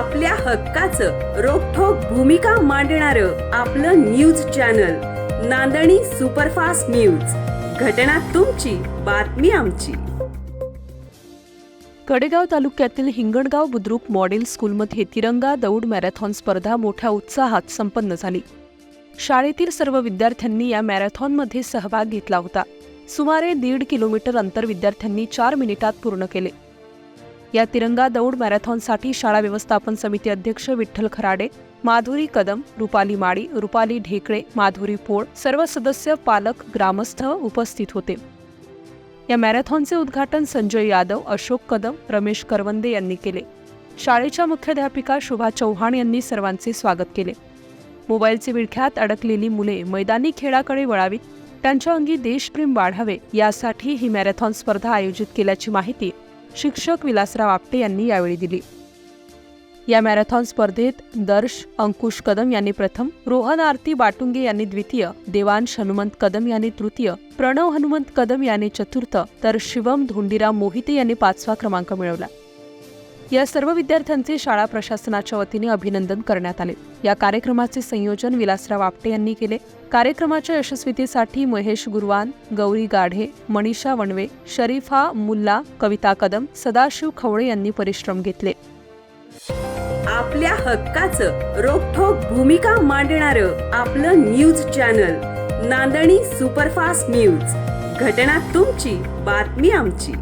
आपल्या हक्काचं रोखोक भूमिका मांडणार आपलं news channel Nandani superfast news. घटना तुमची बातमी आमची. कडेगाव तालुक्यातील हिंगणगाव बुद्रुक मॉडेल स्कूलमध्ये तिरंगा दौड मॅरेथॉन स्पर्धा मोठ्या उत्साहात संपन्न झाली. शाळेतील सर्व विद्यार्थ्यांनी या मॅरेथॉनमध्ये सहभाग घेतला होता. सुमारे दीड किलोमीटर अंतर विद्यार्थ्यांनी चार मिनिटात पूर्ण केले. या तिरंगा दौड मॅरेथॉनसाठी शाळा व्यवस्थापन समिती अध्यक्ष विठ्ठल खराडे माधुरी कदम रुपाली माळी रुपाली ढेकळे माधुरी पोळ सर्व सदस्य पालक ग्रामस्थ उपस्थित होते. या मॅरेथॉनचे उद्घाटन संजय यादव अशोक कदम रमेश करवंदे यांनी केले. शाळेच्या मुख्याध्यापिका शोभा चव्हाण यांनी सर्वांचे स्वागत केले. मोबाईलचे विळख्यात अडकलेली मुले मैदानी खेळाकडे वळावीत त्यांच्या अंगी देशप्रेम वाढावे यासाठी ही मॅरेथॉन स्पर्धा आयोजित केल्याची माहिती शिक्षक विलासराव आपटे यांनी यावेळी दिली. या मॅरेथॉन स्पर्धेत दर्श अंकुश कदम यांनी प्रथम रोहन आरती बाटुंगे यांनी द्वितीय देवांश हनुमंत कदम यांनी तृतीय प्रणव हनुमंत कदम यांनी चतुर्थ तर शिवम धोंडीराम मोहिते यांनी पाचवा क्रमांक मिळवला. या सर्व विद्यार्थ्यांचे शाळा प्रशासनाच्या वतीने अभिनंदन करण्यात आले. या कार्यक्रमाचे संयोजन विलासराव आपटे यांनी केले. कार्यक्रमाच्या यशस्वीतेसाठी महेश गुरवान गौरी गाढे मनीषा वणवे शरीफा मुल्ला कविता कदम सदाशिव खवळे यांनी परिश्रम घेतले. आपल्या हक्काचं रोखोक भूमिका मांडणार आपलं news channel Nandani superfast news. घटना तुमची बातमी आमची.